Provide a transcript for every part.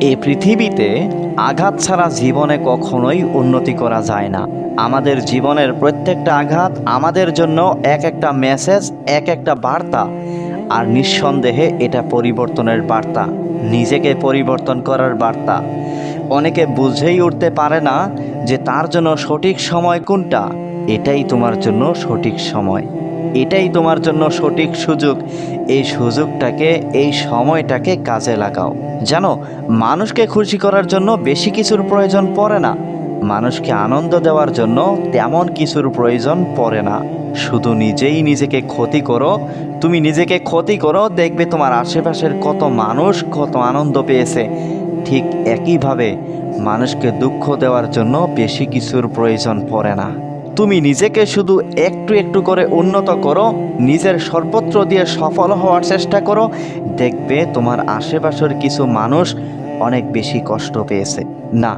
এই পৃথিবীতে আঘাত ছাড়া জীবনে কখনোই উন্নতি করা যায় না। আমাদের জীবনের প্রত্যেকটা আঘাত আমাদের জন্য এক একটা মেসেজ এক একটা বার্তা। আর নিঃসন্দেহে এটা পরিবর্তনের বার্তা, নিজেকে পরিবর্তন করার বার্তা। অনেকে বুঝেই উঠতে পারে না যে তার জন্য সঠিক সময় কোনটা। এটাই তোমার জন্য সঠিক সময়। এটাই তোমার জন্য সঠিক সুযোগ। এই সুযোগটাকে, এই সময়টাকে কাজে লাগাও। জানো, মানুষকে খুশি করার জন্য বেশি কিছুর প্রয়োজন পড়ে না। মানুষকে আনন্দ দেওয়ার জন্য তেমন কিছুর প্রয়োজন পড়ে না। শুধু নিজেই নিজেকে ক্ষতি করো, তুমি নিজেকে ক্ষতি করো, দেখবে তোমার আশেপাশের কত মানুষ কত আনন্দ পেয়েছে। ঠিক একইভাবে মানুষকে দুঃখ দেওয়ার জন্য বেশি কিছুর প্রয়োজন পড়ে না। তুমি নিজেকে শুধু একটু একটু করে উন্নত করো, নিজের সর্বত্র দিয়ে সফল হওয়ার চেষ্টা করো, দেখবে তোমার আশেপাশের কিছু মানুষ অনেক বেশি কষ্ট পেয়েছে। না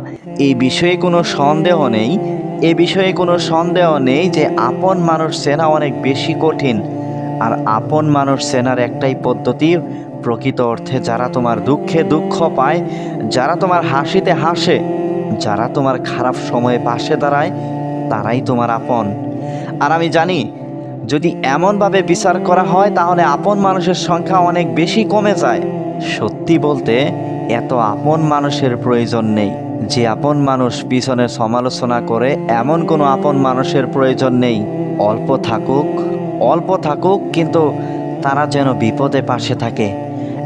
এই বিষয়ে কোনো সন্দেহ নেই, এ বিষয়ে কোনো সন্দেহ নেই যে আপন মানুষ চেনা অনেক বেশি কঠিন। আর আপন মানুষ চেনার একটাই পদ্ধতি প্রকৃত অর্থে যারা তোমার দুঃখে দুঃখ পায়, যারা তোমার হাসিতে হাসে, যারা তোমার খারাপ সময়ে পাশে দাঁড়ায় তারাই তোমার আপন। আর আমি জানি, যদি এমনভাবে বিচার করা হয়, তাহলে আপন মানুষের সংখ্যা অনেক বেশি কমে যায়। সত্যি বলতে, এত আপন মানুষের প্রয়োজন নেই। যে আপন মানুষ পিছনে সমালোচনা করে, এমন কোনো আপন মানুষের প্রয়োজন নেই। অল্প থাকুক অল্প থাকুক, কিন্তু তারা যেন বিপদে পাশে থাকে।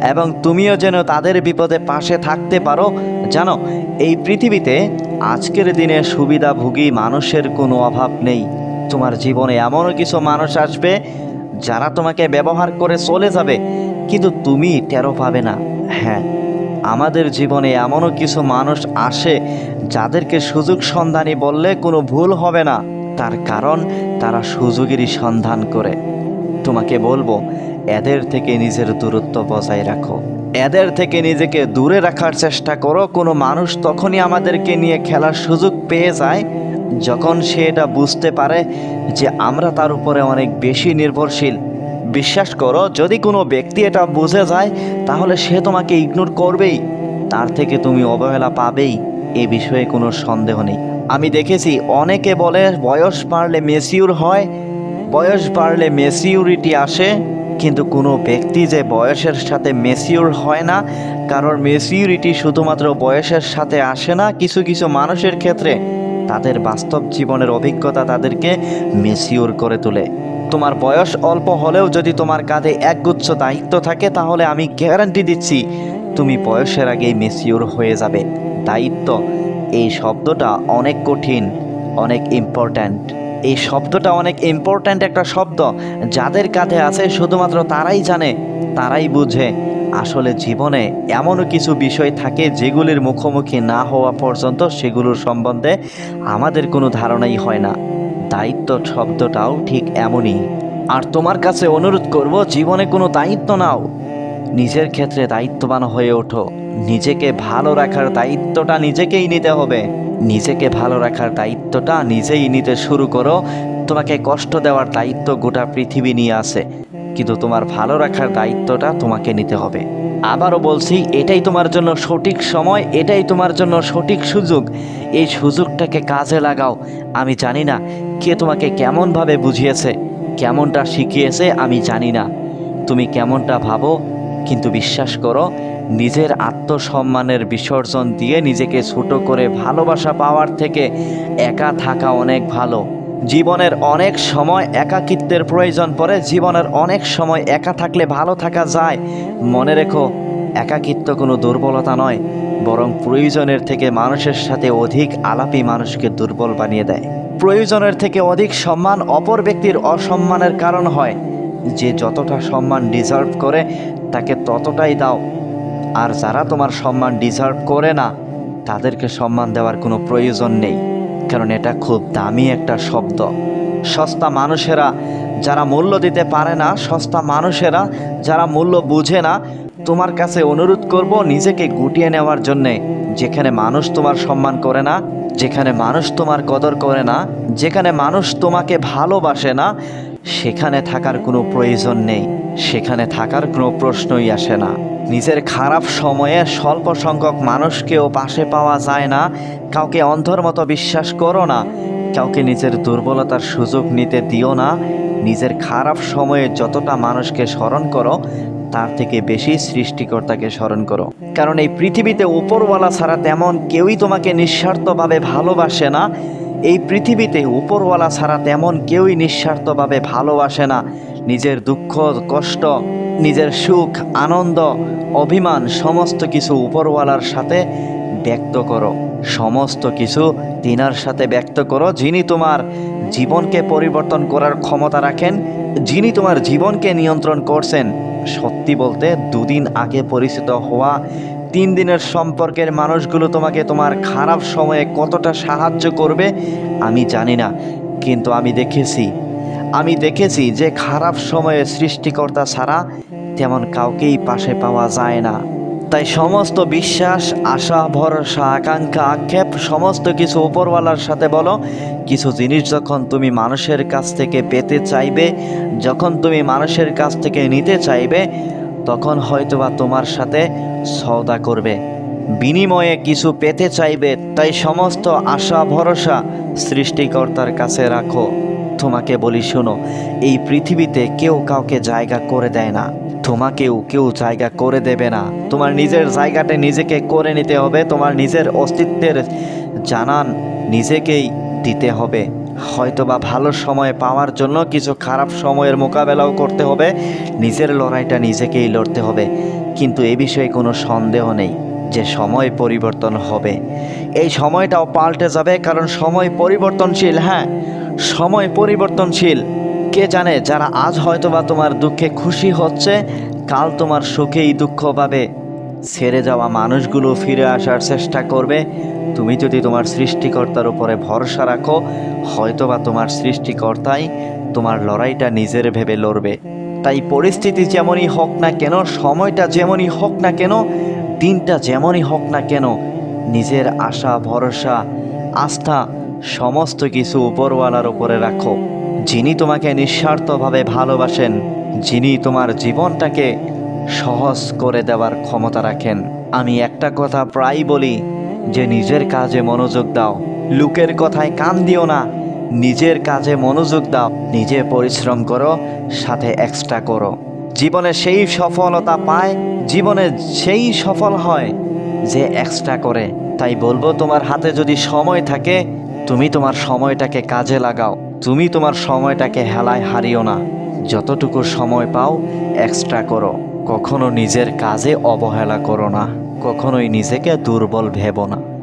এবং তুমিও যেন তাদের বিপদে পাশে থাকতে পারো। জানো, এই পৃথিবীতে আজকের দিনে সুবিধাভোগী মানুষের কোনো অভাব নেই। তোমার জীবনে এমনও কিছু মানুষ আসবে, যারা তোমাকে ব্যবহার করে চলে যাবে, কিন্তু তুমি টেরো পাবে না। হ্যাঁ আমাদের জীবনে এমনও কিছু মানুষ আসে, যাদেরকে সুযোগ সন্ধানী বললে কোনো ভুল হবে না। তার কারণ তারা সুযোগেরই সন্ধান করে। তোমাকে বলব এদের থেকে নিজের দূরত্ব বজায় রাখো। এদের থেকে নিজেকে দূরে রাখার চেষ্টা করো। কোনো মানুষ তখনই আমাদেরকে নিয়ে খেলার সুযোগ পেয়ে যায় যখন সে এটা বুঝতে পারে যে আমরা তার উপরে অনেক বেশি নির্ভরশীল। বিশ্বাস করো, যদি কোনো ব্যক্তি এটা বুঝে যায়, তাহলে সে তোমাকে ইগনোর করবেই। তার থেকে তুমি অবহেলা পাবেই। এ বিষয়ে কোনো সন্দেহ নেই। আমি দেখেছি, অনেকে বলে, বয়স বাড়লে মেসিউর হয়। বয়স বাড়লে মেসিউরিটি আসে। কিন্তু কোনো ব্যক্তি যে বয়সের সাথে মেসিওর হয় না কারণ মেসিউরিটি শুধুমাত্র বয়সের সাথে আসে না, কিছু কিছু মানুষের ক্ষেত্রে তাদের বাস্তব জীবনের অভিজ্ঞতা তাদেরকে মেসিওর করে তোলে। তোমার বয়স অল্প হলেও যদি তোমার কাঁধে একগুচ্ছ দায়িত্ব থাকে, তাহলে আমি গ্যারান্টি দিচ্ছি তুমি বয়সের আগেই মেসিওর হয়ে যাবে। দায়িত্ব, এই শব্দটা অনেক কঠিন, অনেক ইম্পর্ট্যান্ট এই শব্দটা অনেক ইম্পর্ট্যান্ট একটা শব্দ। যাদের কাঁধে আছে, শুধুমাত্র তারাই জানে, তারাই বুঝে। আসলে জীবনে এমনও কিছু বিষয় থাকে যেগুলির মুখোমুখি না হওয়া পর্যন্ত সেগুলোর সম্বন্ধে আমাদের কোনো ধারণাই হয় না। দায়িত্ব শব্দটাও ঠিক এমনই। আর তোমার কাছে অনুরোধ করব, জীবনে কোনো দায়িত্ব নাও। নিজের ক্ষেত্রে দায়িত্ববান হয়ে ওঠো। নিজেকে ভালো রাখার দায়িত্বটা নিজেকেই নিতে হবে। নিজেকে ভালো রাখার দায়িত্বটা নিজেই নিতে শুরু করো। তোমাকে কষ্ট দেওয়ার দায়িত্ব গোটা পৃথিবী নিয়ে আসে কিন্তু তোমার ভালো রাখার দায়িত্বটা তোমাকে নিতে হবে। আবারও বলছি, এটাই তোমার জন্য সঠিক সময়, এটাই তোমার জন্য সঠিক সুযোগ। এই সুযোগটাকে কাজে লাগাও। আমি জানি না কে তোমাকে কেমনভাবে বুঝিয়েছে, কেমনটা শিখিয়েছে, আমি জানি না। তুমি কেমনটা ভাবো, কিন্তু বিশ্বাস করো নিজের আত্মসম্মানের বিসর্জন দিয়ে নিজেকে ছোট করে ভালোবাসা পাওয়ার থেকে একা থাকা অনেক ভালো। জীবনের অনেক সময় একাকিত্বের প্রয়োজন পড়ে, জীবনের অনেক সময় একা থাকলে ভালো থাকা যায়। মনে রেখো, একাকিত্ব কোনো দুর্বলতা নয়, বরং প্রয়োজনের থেকে মানুষের সাথে অধিক আলাপি মানুষকে দুর্বল বানিয়ে দেয়। প্রয়োজনের থেকে অধিক সম্মান অপর ব্যক্তির অসম্মানের কারণ হয়। যে যতটা সম্মান ডিজার্ভ করে, তাকে ততটাই দাও। আর যারা তোমার সম্মান ডিজার্ভ করে না, তাদেরকে সম্মান দেওয়ার কোনো প্রয়োজন নেই, কারণ এটা খুব দামি একটা শব্দ। সস্তা মানুষেরা যারা মূল্য দিতে পারে না, সস্তা মানুষেরা যারা মূল্য বুঝে না, তোমার কাছে অনুরোধ করব নিজেকে গুটিয়ে নেওয়ার জন্যে, যেখানে মানুষ তোমার সম্মান করে না, যেখানে মানুষ তোমার কদর করে না, যেখানে মানুষ তোমাকে ভালোবাসে না, সেখানে থাকার কোনো প্রয়োজন নেই, সেখানে থাকার কোনো প্রশ্নই আসে না। নিজের খারাপ সময়ে স্বল্প সংখ্যক মানুষকেও পাশে পাওয়া যায় না। কাউকে অন্ধর মতো বিশ্বাস করো না। কাউকে নিজের দুর্বলতার সুযোগ নিতে দিও না। নিজের খারাপ সময়ে যতটা মানুষকে স্মরণ করো, তার থেকে বেশি সৃষ্টিকর্তাকে স্মরণ করো। কারণ এই পৃথিবীতে উপরওয়ালা ছাড়া তেমন কেউই তোমাকে নিঃস্বার্থভাবে ভালোবাসে না। এই পৃথিবীতে উপরওয়ালা ছাড়া তেমন কেউই নিঃস্বার্থভাবে ভালোবাসে না। নিজের দুঃখ, কষ্ট, নিজের সুখ, আনন্দ, অভিমান, সমস্ত কিছু উপরওয়ালার সাথে ব্যক্ত করো। সমস্ত কিছু তিনার সাথে ব্যক্ত করো, যিনি তোমার জীবনকে পরিবর্তন করার ক্ষমতা রাখেন, যিনি তোমার জীবনকে নিয়ন্ত্রণ করছেন। সত্যি বলতে, দুদিন আগে পরিচিত হওয়া তিন দিনের সম্পর্কের মানুষগুলো তোমাকে তোমার খারাপ সময়ে কতটা সাহায্য করবে, আমি জানি না, কিন্তু আমি দেখেছি আমি দেখেছি যে খারাপ সময়ে সৃষ্টিকর্তা ছাড়া তেমন কাউকেই পাশে পাওয়া যায় না। তাই সমস্ত বিশ্বাস, আশা, ভরসা, আকাঙ্ক্ষা, আক্ষেপ, সমস্ত কিছু উপরওয়ালার সাথে বলো, কিছু জিনিস যখন তুমি মানুষের কাছ থেকে পেতে চাইবে, যখন তুমি মানুষের কাছ থেকে নিতে চাইবে, তখন হয়তোবা তোমার সাথে সওদা করবে। বিনিময়ে কিছু পেতে চাইবে, তাই সমস্ত আশা, ভরসা সৃষ্টিকর্তার কাছে রাখো। তোমাকে বলি, শোনো, এই পৃথিবীতে কেউ কাউকে জায়গা করে দেয় না। তোমাকেও কেউ জায়গা করে দেবে না। তোমার নিজের জায়গাটা নিজেকে করে নিতে হবে, তোমার নিজের অস্তিত্বের জানান নিজেকেই দিতে হবে। হয়তোবা ভালো সময় পাওয়ার জন্য কিছু খারাপ সময়ের মোকাবেলাও করতে হবে, নিজের লড়াইটা নিজেকেই লড়তে হবে। কিন্তু এ বিষয়ে কোনো সন্দেহ নেই। যে সময় পরিবর্তন হবে। এই সময়টাও পাল্টে যাবে কারণ সময় পরিবর্তনশীল হ্যাঁ সময় পরিবর্তনশীল। কে জানে, যারা আজ হয়তোবা তোমার দুঃখে খুশি হচ্ছে, কাল তোমার সুখেই দুঃখ পাবে। ছেড়ে যাওয়া মানুষগুলো ফিরে আসার চেষ্টা করবে। তুমি যদি তোমার সৃষ্টিকর্তার উপরে ভরসা রাখো, হয়তোবা তোমার সৃষ্টিকর্তাই তোমার লড়াইটা নিজের ভেবে লড়বে। তাই পরিস্থিতি যেমনই হোক না কেন, সময়টা যেমনই হোক না কেন দিনটা যেমনই হোক না কেন, নিজের আশা, ভরসা, আস্থা, সমস্ত কিছু উপরওয়ালার উপরে রাখো। যিনি তোমাকে নিঃস্বার্থভাবে ভালোবাসেন, যিনি তোমার জীবনটাকে সহজ করে দেওয়ার ক্ষমতা রাখেন। আমি একটা কথা প্রায় বলি, যে নিজের কাজে মনোযোগ দাও। লোকের কথায় কান দিও না, নিজের কাজে মনোযোগ দাও। নিজে পরিশ্রম করো, সাথে এক্সট্রা করো। জীবনে সেই সফলতা পায়, জীবনে সেই সফল হয় যে এক্সট্রা করে। তাই বলব, তোমার হাতে যদি সময় থাকে, তুমি তোমার সময়টাকে কাজে লাগাও। তুমি তোমার সময়টাকে হেলায় হারিও না। যতটুকু সময় পাও এক্সট্রা করো। কখনো নিজের কাজে অবহেলা করো না। কখনোই নিজেকে দুর্বল ভেবো না।